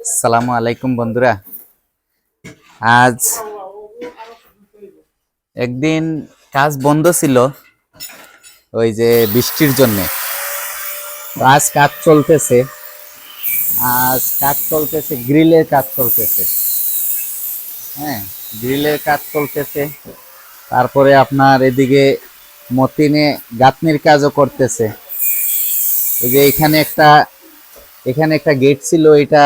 সালামু আলাইকুম বন্ধুরা। আজ একদিন কাজ বন্ধ ছিল, ওই যে বৃষ্টির জন্যে। আজ কাজ চলতেছে, আজ কাজ চলতেছে, গ্রিলের কাজ চলতেছে। হ্যাঁ গ্রিলের কাজ চলতেছে, তারপরে আপনার এদিকে মতিনে গাঁথনির কাজও করতেছে। এই যে এখানে একটা এখানে একটা গেট ছিল, এটা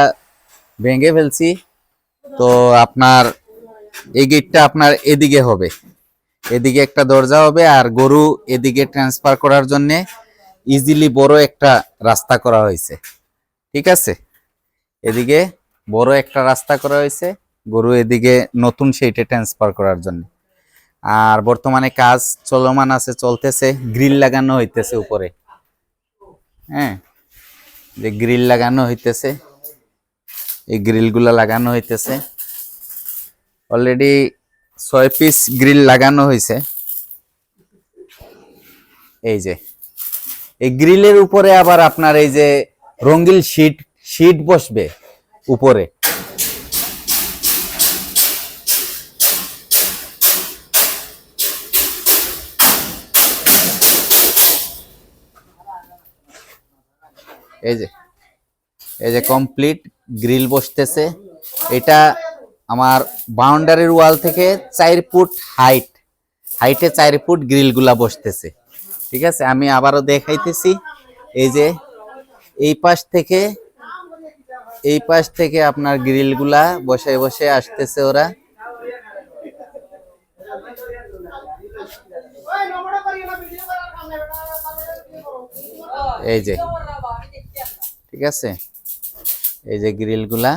ভেঙে ফেলছি। তো আপনার এই গেটটা আপনার এদিকে হবে। এদিকে একটা দরজা হবে আর গরু এদিকে ট্রান্সফার করার জন্য ইজিলি বড় একটা রাস্তা করা হয়েছে। ঠিক আছে? এদিকে বড় একটা রাস্তা করা হয়েছে, গরু এদিকে নতুন সেইটা ট্রান্সফার করার জন্য। আর বর্তমানে কাজ চলমান আছে, চলতেছে গ্রিল লাগানো হইতেছে উপরে। হ্যাঁ? যে গ্রিল লাগানো হইতেছে। এই গ্রিলগুলো লাগানো হইতেছে। অলরেডি ছয় পিস গ্রিল লাগানো হয়েছে এই যে, এই গ্রিলের উপরে আবার আপনার এই যে রঙ্গিল শিট শিট বসবে উপরে। এই যে এই যে কমপ্লিট গ্রিল বসতেছে। এটা আমার বাউন্ডারির ওয়াল থেকে চার ফুট হাইট হাইটে চার ফুট গ্রিলগুলা বসতেছে। ঠিক আছে? আমি আবারও দেখাইতেছি। এই যে, এই পাশ থেকে, এই পাশ থেকে আপনার গ্রিলগুলা বসে বসে আসতেছে ওরা। এই যে ঠিক আছে? এই যে গ্রিলগুলা।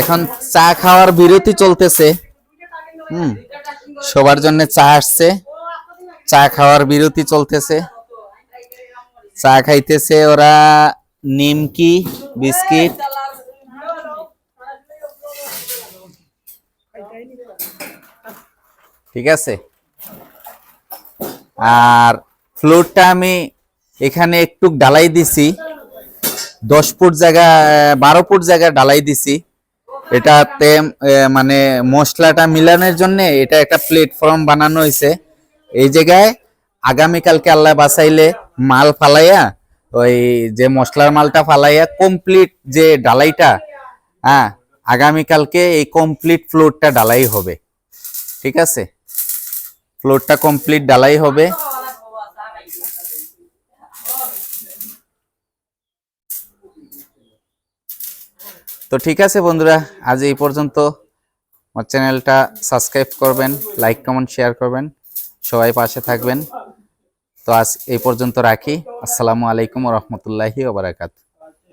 এখন চা খাওয়ার বিরতি চলতেছে। হুম, সবার জন্য চা আসছে। চা খাওয়ার বিরতি চলতেছে। চা খাইতেছে ওরা নিমকি, বিস্কিট। ঠিক আছে? আর ফ্লোরটা আমি এখানে একটু ডালাই দিছি। দশ ফুট জায়গা, বারো ফুট জায়গা ডালাই দিছি। এটাতে মানে মশলাটা মিলানোর জন্য এটা একটা প্ল্যাটফর্ম বানানো হয়েছে। এই জায়গায় আগামীকালকে আল্লাহ বাসাইলে মাল ফালাইয়া, ওই যে মশলার মালটা ফালাইয়া কমপ্লিট যে ডালাইটা হ্যাঁ আগামীকালকে এই কমপ্লিট ফ্লোরটা ডালাই হবে। ঠিক আছে? ফ্লোরটা কমপ্লিট ডালাই হবে। তো ঠিক আছে বন্ধুরা, আজ এই পর্যন্ত। আমার চ্যানেলটা সাবস্ক্রাইব করবেন লাইক কমেন্ট শেয়ার করবেন। সবাই পাশে থাকবেন। তো আজ এই পর্যন্ত রাখি। আসসালামু আলাইকুম রহমতুল্লাহি ওবরাকাতু